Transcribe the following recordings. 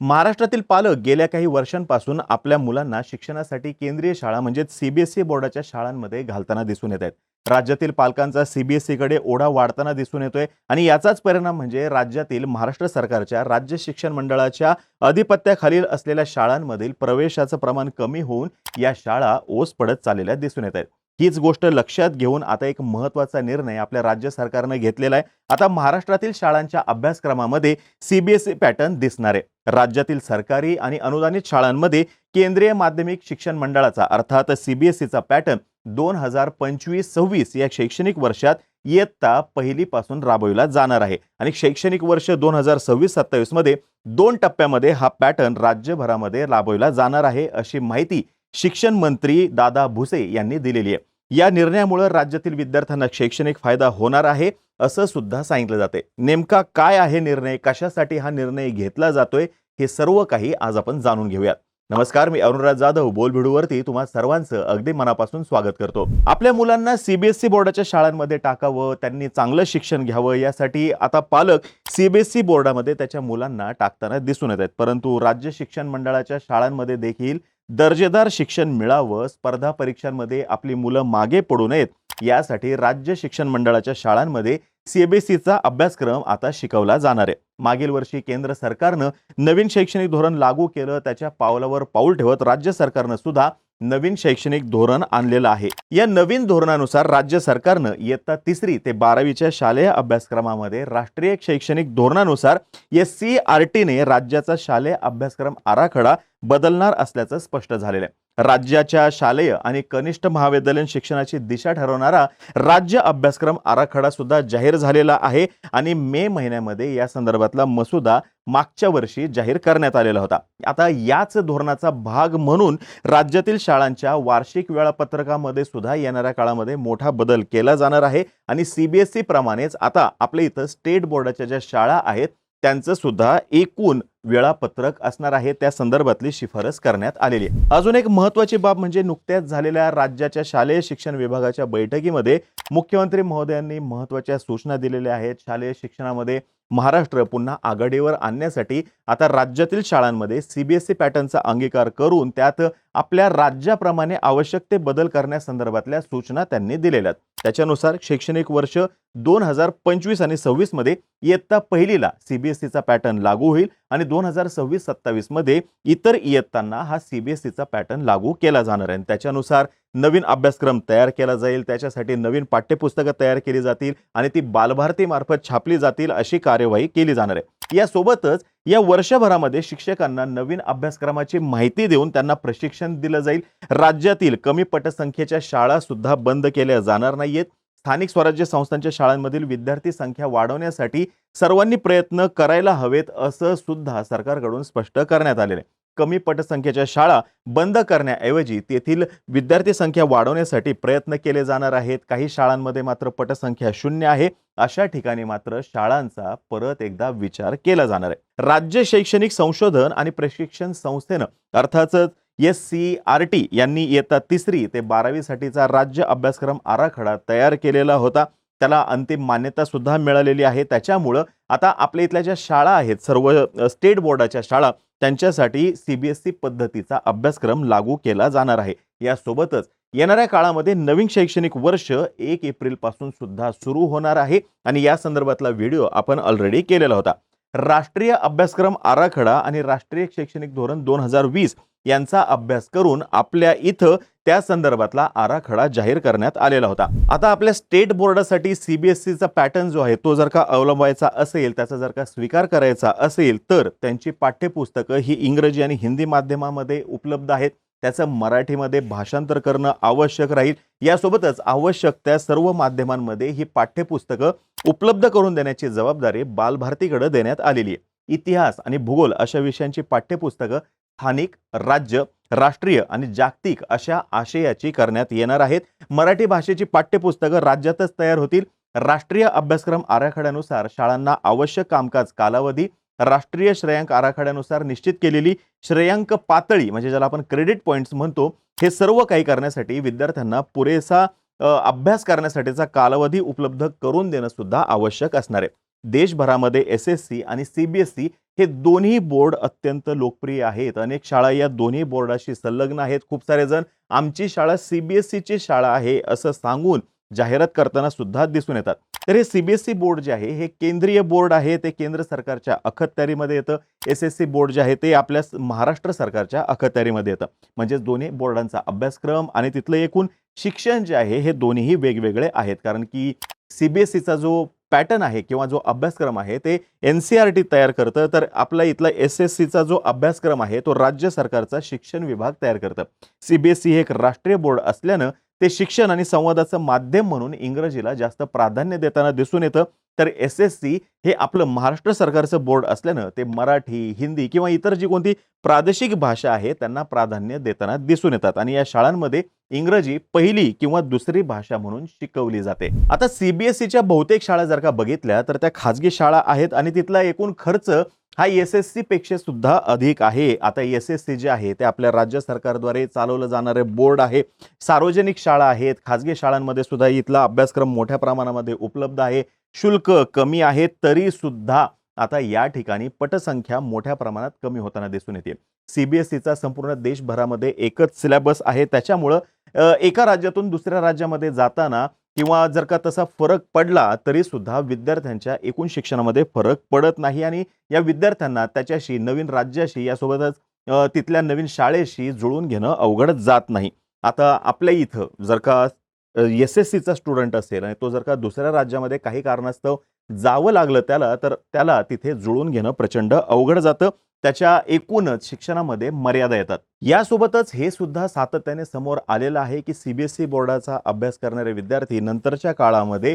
महाराष्ट्रातील पालक गेल्या काही वर्षांपासून आपल्या मुलांना शिक्षणासाठी केंद्रीय शाळा म्हणजेच सीबीएसई बोर्डाच्या शाळांमध्ये घालताना दिसून येत आहेत. राज्यातील पालकांचा सीबीएसईकडे ओढा वाढताना दिसून येतोय आणि याचाच परिणाम म्हणजे राज्यातील महाराष्ट्र सरकारच्या राज्य शिक्षण मंडळाच्या अधिपत्याखालील असलेल्या शाळांमधील प्रवेशाचं प्रमाण कमी होऊन या शाळा ओस पडत चाललेल्या दिसून येत आहेत. हीच गोष्ट लक्षात घेऊन आता एक महत्त्वाचा निर्णय आपल्या राज्य सरकारनं घेतलेला आहे. आता महाराष्ट्रातील शाळांच्या अभ्यासक्रमामध्ये सीबीएसई पॅटर्न दिसणार आहे. राज्यातील सरकारी आणि अनुदानित शाळांमध्ये केंद्रीय माध्यमिक शिक्षण मंडळाचा अर्थात सीबीएसईचा पॅटर्न दोन हजार पंचवीस सव्वीस या शैक्षणिक वर्षात इयत्ता पहिलीपासून राबविला जाणार आहे. आणि शैक्षणिक वर्ष दोन हजार सव्वीस सत्तावीसमध्ये दोन टप्प्यामध्ये हा पॅटर्न राज्यभरामध्ये राबविला जाणार आहे अशी माहिती शिक्षण मंत्री दादा भुसे यांनी दिलेली आहे. या निर्णयामुळे राज्यातील विद्यार्थ्यांना शैक्षणिक फायदा होणार आहे असं सुद्धा सांगितलं जाते. नेमका काय आहे निर्णय? कशासाठी हा निर्णय घेतला जातोय? हे सर्व काही आज आपण जाणून घेऊयात. नमस्कार मी अरुणराज जाधव बोलभिडूवरती तुम्हा सर्वांचं अगदी मनापासून स्वागत करतो. आपल्या मुलांना सीबीएसई बोर्डाच्या शाळांमध्ये टाकावं त्यांनी चांगलं शिक्षण घ्यावं यासाठी आता पालक सीबीएसई बोर्डामध्ये त्याच्या मुलांना टाकताना दिसून येत आहेत. परंतु राज्य शिक्षण मंडळाच्या शाळांमध्ये देखील दर्जेदार शिक्षण मिळावं स्पर्धा परीक्षांमध्ये आपली मुलं मागे पडू नयेत यासाठी राज्य शिक्षण मंडळाच्या शाळांमध्ये सीएबीएसईचा अभ्यासक्रम आता शिकवला जाणार आहे. मागील वर्षी केंद्र सरकारनं नवीन शैक्षणिक धोरण लागू केलं त्याच्या पावलावर पाऊल ठेवत राज्य सरकारनं सुद्धा नवीन शैक्षणिक धोरण आणलेलं आहे. या नवीन धोरणानुसार राज्य सरकारनं इयत्ता तिसरी ते बारावीच्या शालेय अभ्यासक्रमामध्ये राष्ट्रीय शैक्षणिक धोरणानुसार एस सी आर टीने राज्याचा शालेय अभ्यासक्रम आराखडा बदलणार असल्याचं स्पष्ट झालेलं आहे. राज्याच्या शालेय आणि कनिष्ठ महाविद्यालयीन शिक्षणाची दिशा ठरवणारा राज्य अभ्यासक्रम आराखडा सुद्धा जाहीर झालेला आहे आणि मे महिन्यामध्ये या संदर्भातला मसुदा मागच्या वर्षी जाहीर करण्यात आलेला होता. आता याच धोरणाचा भाग म्हणून राज्यातील शाळांच्या वार्षिक वेळापत्रकामध्ये सुद्धा येणाऱ्या काळामध्ये मोठा बदल केला जाणार आहे आणि सीबीएसई प्रमाणेच आता आपल्या इथं स्टेट बोर्डाच्या ज्या शाळा आहेत त्यांचं सुद्धा एकूण वेळापत्रक असणार आहे. त्या संदर्भातली शिफारस करण्यात आलेली आहे. अजून एक महत्वाची बाब म्हणजे नुकत्याच झालेल्या राज्याच्या शालेय शिक्षण विभागाच्या बैठकीमध्ये मुख्यमंत्री महोदयांनी महत्त्वाच्या सूचना दिलेल्या आहेत. शालेय शिक्षणामध्ये महाराष्ट्र पुन्हा आघाडीवर आणण्यासाठी आता राज्यातील शाळांमध्ये सीबीएसई पॅटर्नचा अंगीकार करून त्यात आपल्या राज्याप्रमाणे आवश्यक ते बदल करण्यासंदर्भातल्या सूचना त्यांनी दिलेल्या आहेत. त्याच्यानुसार शैक्षणिक वर्ष दोन हजार पंचवीस आणि सव्वीसमध्ये इयत्ता पहिलीला सीबीएसईचा पॅटर्न लागू होईल आणि दोन हजार सव्वीस सत्तावीसमध्ये इतर इयत्तांना हा सीबीएसईचा पॅटर्न लागू केला जाणार आहे. आणि त्याच्यानुसार नवीन अभ्यासक्रम तयार केला जाईल त्याच्यासाठी नवीन पाठ्यपुस्तकं तयार केली जातील आणि ती बालभारती मार्फत छापली जातील अशी कार्यवाही केली जाणार आहे. यासोबतच या वर्षभरामध्ये शिक्षकांना नवीन अभ्यासक्रमाची माहिती देऊन त्यांना प्रशिक्षण दिलं जाईल. राज्यातील कमी पटसंख्येच्या शाळा सुद्धा बंद केल्या जाणार नाहीयेत. स्थानिक स्वराज्य संस्थांच्या शाळांमधील विद्यार्थी संख्या वाढवण्यासाठी सर्वांनी प्रयत्न करायला हवेत असं सुद्धा सरकारकडून स्पष्ट करण्यात आलेलं आहे. कमी पटसंख्येच्या शाळा बंद करण्याऐवजी तेथील विद्यार्थी संख्या वाढवण्यासाठी प्रयत्न केले जाणार आहेत. काही शाळांमध्ये मात्र पटसंख्या शून्य आहे. अशा ठिकाणी मात्र शाळांचा परत एकदा विचार केला जाणार आहे. राज्य शैक्षणिक संशोधन आणि प्रशिक्षण संस्थेनं अर्थातच एस सी आर टी यांनी इयत्ता तिसरी ते बारावीसाठीचा राज्य अभ्यासक्रम आराखडा तयार केलेला होता. त्याला अंतिम मान्यतासुद्धा मिळालेली आहे. त्याच्यामुळं आता आपल्या इथल्या ज्या शाळा आहेत सर्व स्टेट बोर्डाच्या शाळा त्यांच्यासाठी सी बी एस सी पद्धतीचा अभ्यासक्रम लागू केला जाणार आहे. यासोबतच येणाऱ्या काळामध्ये नवीन शैक्षणिक वर्ष एक एप्रिलपासून सुद्धा सुरू होणार आहे आणि या संदर्भातला व्हिडिओ आपण ऑलरेडी केलेला होता. राष्ट्रीय अभ्यासक्रम आराखडा आणि राष्ट्रीय शैक्षणिक धोरण दोन हजार वीस यांचा अभ्यास करून आपल्या इथं त्या संदर्भातला आराखडा जाहीर करण्यात आलेला होता. आता आपल्या स्टेट बोर्डासाठी सीबीएसईचा पॅटर्न जो आहे तो जर का अवलंबायचा असेल त्याचा जर का स्वीकार करायचा असेल तर त्यांची पाठ्यपुस्तकं ही इंग्रजी आणि हिंदी माध्यमामध्ये उपलब्ध आहेत. त्याचं मराठीमध्ये भाषांतर करणं आवश्यक राहील. यासोबतच आवश्यक त्या सर्व माध्यमांमध्ये ही पाठ्यपुस्तकं उपलब्ध करून देण्याची जबाबदारी बालभारतीकडे देण्यात आलेली आहे. इतिहास आणि भूगोल अशा विषयांची पाठ्यपुस्तकं स्थानिक राज्य राष्ट्रीय आणि जागतिक अशा आशयाची करण्यात येणार आहेत. मराठी भाषेची पाठ्यपुस्तकं राज्यातच तयार होतील. राष्ट्रीय अभ्यासक्रम आराखड्यानुसार शाळांना आवश्यक कामकाज कालावधी राष्ट्रीय श्रेयांक आराखड्यानुसार निश्चित केलेली श्रेयांक पातळी म्हणजे ज्याला आपण क्रेडिट पॉईंट्स म्हणतो हे सर्व काही करण्यासाठी विद्यार्थ्यांना पुरेसा अभ्यास करण्यासाठीचा कालावधी उपलब्ध करून देणं सुद्धा आवश्यक असणार आहे. देशभरामध्ये एस एस सी आणि सी बी एस सी हे दोन्ही बोर्ड अत्यंत लोकप्रिय आहेत. अनेक शाळा या दोन्ही बोर्डाशी संलग्न आहेत. खूप सारे जण आमची शाळा सी बी एस सीची शाळा आहे असं सांगून जाहिरात करताना सुद्धा दिसून येतात. तर हे C B S E board जे आहे हे केंद्रीय बोर्ड आहे ते केंद्र सरकारच्या अखत्यारीमध्ये येतं. एस एस सी बोर्ड जे आहे ते आपल्या महाराष्ट्र सरकारच्या अखत्यारीमध्ये येतं. म्हणजेच दोन्ही बोर्डांचा अभ्यासक्रम आणि तिथलं एकूण शिक्षण जे आहे हे दोन्हीही वेगवेगळे आहेत. कारण की सी बी एस सीचा जो पॅटर्न आहे किंवा जो अभ्यासक्रम आहे ते एन सी आर टी तयार करतं. तर आपला इथला एस एस सीचा जो अभ्यासक्रम आहे तो राज्य सरकारचा शिक्षण विभाग तयार करतं. सी बी एस सी हे एक राष्ट्रीय बोर्ड असल्यानं ते शिक्षण आणि संवादाचं माध्यम म्हणून इंग्रजीला जास्त प्राधान्य देताना दिसून येतं. तर एस एस सी हे आपलं महाराष्ट्र सरकारचं बोर्ड असल्यानं ते मराठी हिंदी किंवा इतर जी कोणती प्रादेशिक भाषा आहे त्यांना प्राधान्य देताना दिसून येतात. आणि या शाळांमध्ये इंग्रजी पहिली किंवा दुसरी भाषा म्हणून शिकवली जाते. आता सीबीएसईच्या बहुतेक शाळा जर का बघितल्या तर त्या खाजगी शाळा आहेत आणि तिथला एकूण खर्च हा एस एस सी पेक्षा सुद्धा अधिक आहे. आता एस एस सी जे आहे ते आपल्या राज्य सरकारद्वारे चालवलं जाणारे बोर्ड आहे. सार्वजनिक शाळा आहेत. खाजगी शाळांमध्ये सुद्धा इथला अभ्यासक्रम मोठ्या प्रमाणामध्ये उपलब्ध आहे. शुल्क कमी आहे तरी सुद्धा आता या ठिकाणी पटसंख्या मोठ्या प्रमाणात कमी होताना दिसून येते. सीबीएसईचा संपूर्ण देशभरामध्ये एकच सिलेबस आहे. त्याच्यामुळं एका राज्यातून दुसऱ्या राज्यामध्ये जाताना किंवा जर का तसा फरक पडला तरी सुद्धा विद्यार्थ्यांच्या एकूण शिक्षणामध्ये फरक पडत नाही आणि या विद्यार्थ्यांना त्याच्याशी नवीन राज्याशी यासोबतच तिथल्या नवीन शाळेशी जुळून घेणं अवघड जात नाही. आता आपल्या इथं जर का एस एस सीचा स्टुडंट असेल आणि तो जर का दुसऱ्या राज्यामध्ये काही कारणास्तव जावं लागलं त्याला तर त्याला तिथे जुळून घेणं प्रचंड अवघड जातं. त्याच्या एकूणच शिक्षणामध्ये मर्यादा येतात. यासोबतच हे सुद्धा सातत्याने समोर आलेलं आहे की सीबीएसई बोर्डाचा अभ्यास करणारे विद्यार्थी नंतरच्या काळामध्ये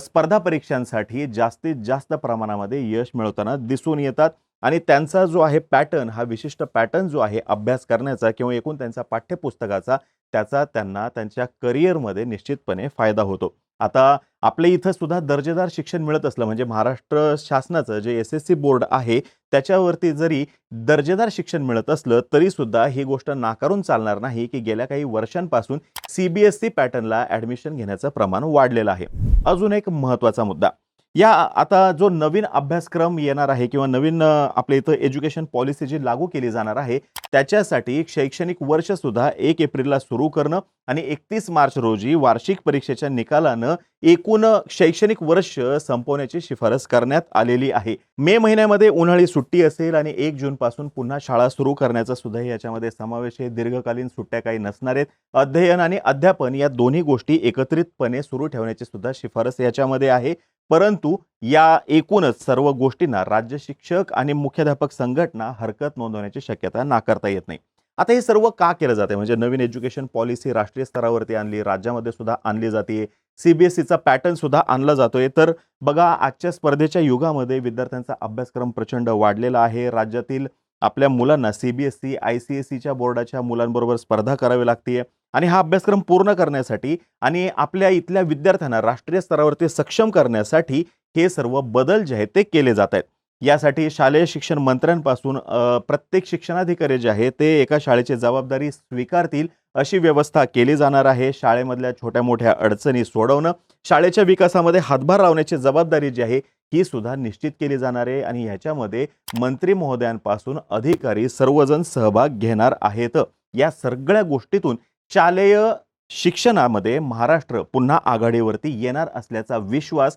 स्पर्धा परीक्षांसाठी जास्तीत जास्त प्रमाणामध्ये यश मिळवताना दिसून येतात. आणि त्यांचा जो आहे पॅटर्न हा विशिष्ट पॅटर्न जो आहे अभ्यास करण्याचा किंवा एकूण त्यांचा पाठ्यपुस्तकाचा त्याचा त्यांना त्यांच्या करिअरमध्ये निश्चितपणे फायदा होतो. आता आपल्या इथं सुद्धा दर्जेदार शिक्षण मिळत असलं म्हणजे महाराष्ट्र शासनाचं जे एस एस सी बोर्ड आहे त्याच्यावरती जरी दर्जेदार शिक्षण मिळत असलं तरी सुद्धा ही गोष्ट नाकारून चालणार नाही की गेल्या काही वर्षांपासून सी बी एस सी पॅटर्नला ॲडमिशन घेण्याचं प्रमाण वाढलेलं आहे. अजून एक महत्त्वाचा मुद्दा. या आता जो नवीन अभ्यासक्रम येणार आहे किंवा नवीन आपल्या इथं एज्युकेशन पॉलिसी जी लागू केली जाणार आहे त्याच्यासाठी शैक्षणिक वर्ष सुद्धा एक एप्रिलला सुरू करणं आणि एकतीस मार्च रोजी वार्षिक परीक्षेच्या निकालानं एकूण शैक्षणिक वर्ष संपवण्याची शिफारस करण्यात आलेली आहे. मे महिन्यामध्ये उन्हाळी सुट्टी असेल आणि एक जून पासून पुन्हा शाळा सुरू करण्याचा सुद्धा याच्यामध्ये समावेश आहे. दीर्घकालीन सुट्ट्या काही नसणार आहेत. अध्ययन आणि अध्यापन या दोन्ही गोष्टी एकत्रितपणे सुरू ठेवण्याची सुद्धा शिफारस याच्यामध्ये आहे. परंतु या एकूणच सर्व गोष्टींना राज्य शिक्षक आणि मुख्याध्यापक संघटना हरकत नोंदवण्याची शक्यता नाकारता येत नाही. आता हे सर्व का केलं जाते? म्हणजे नवीन एज्युकेशन पॉलिसी राष्ट्रीय स्तरावरती आणली राज्यामध्ये सुद्धा आणली जाते सीबीएसईचा पॅटर्न सुद्धा आणला जातोय. तर बघा आजच्या स्पर्धेच्या युगामध्ये विद्यार्थ्यांचा अभ्यासक्रम प्रचंड वाढलेला आहे. राज्यातील आपल्या मुलांना C B S E I C S सीच्या बोर्डाच्या मुलांबरोबर स्पर्धा करावी लागते आणि हा अभ्यासक्रम पूर्ण करण्यासाठी आणि आपल्या इथल्या विद्यार्थ्यांना राष्ट्रीय स्तरावरती सक्षम करण्यासाठी हे सर्व बदल जे आहेत ते केले जात आहेत. यासाठी शालेय शिक्षण मंत्र्यांपासून प्रत्येक शिक्षणाधिकारी जे आहे ते एका शाळेची जबाबदारी स्वीकारतील अशी व्यवस्था केली जाणार आहे. शाळेमधल्या छोट्या मोठ्या अडचणी सोडवणं शाळेच्या विकासामध्ये हातभार लावण्याची जबाबदारी जी आहे ही सुद्धा निश्चित केली जाणार आहे आणि ह्याच्यामध्ये मंत्री महोदयांपासून अधिकारी सर्वजण सहभाग घेणार आहेत. या सगळ्या गोष्टीतून शालेय शिक्षणामध्ये महाराष्ट्र पुन्हा आघाडीवरती येणार असल्याचा विश्वास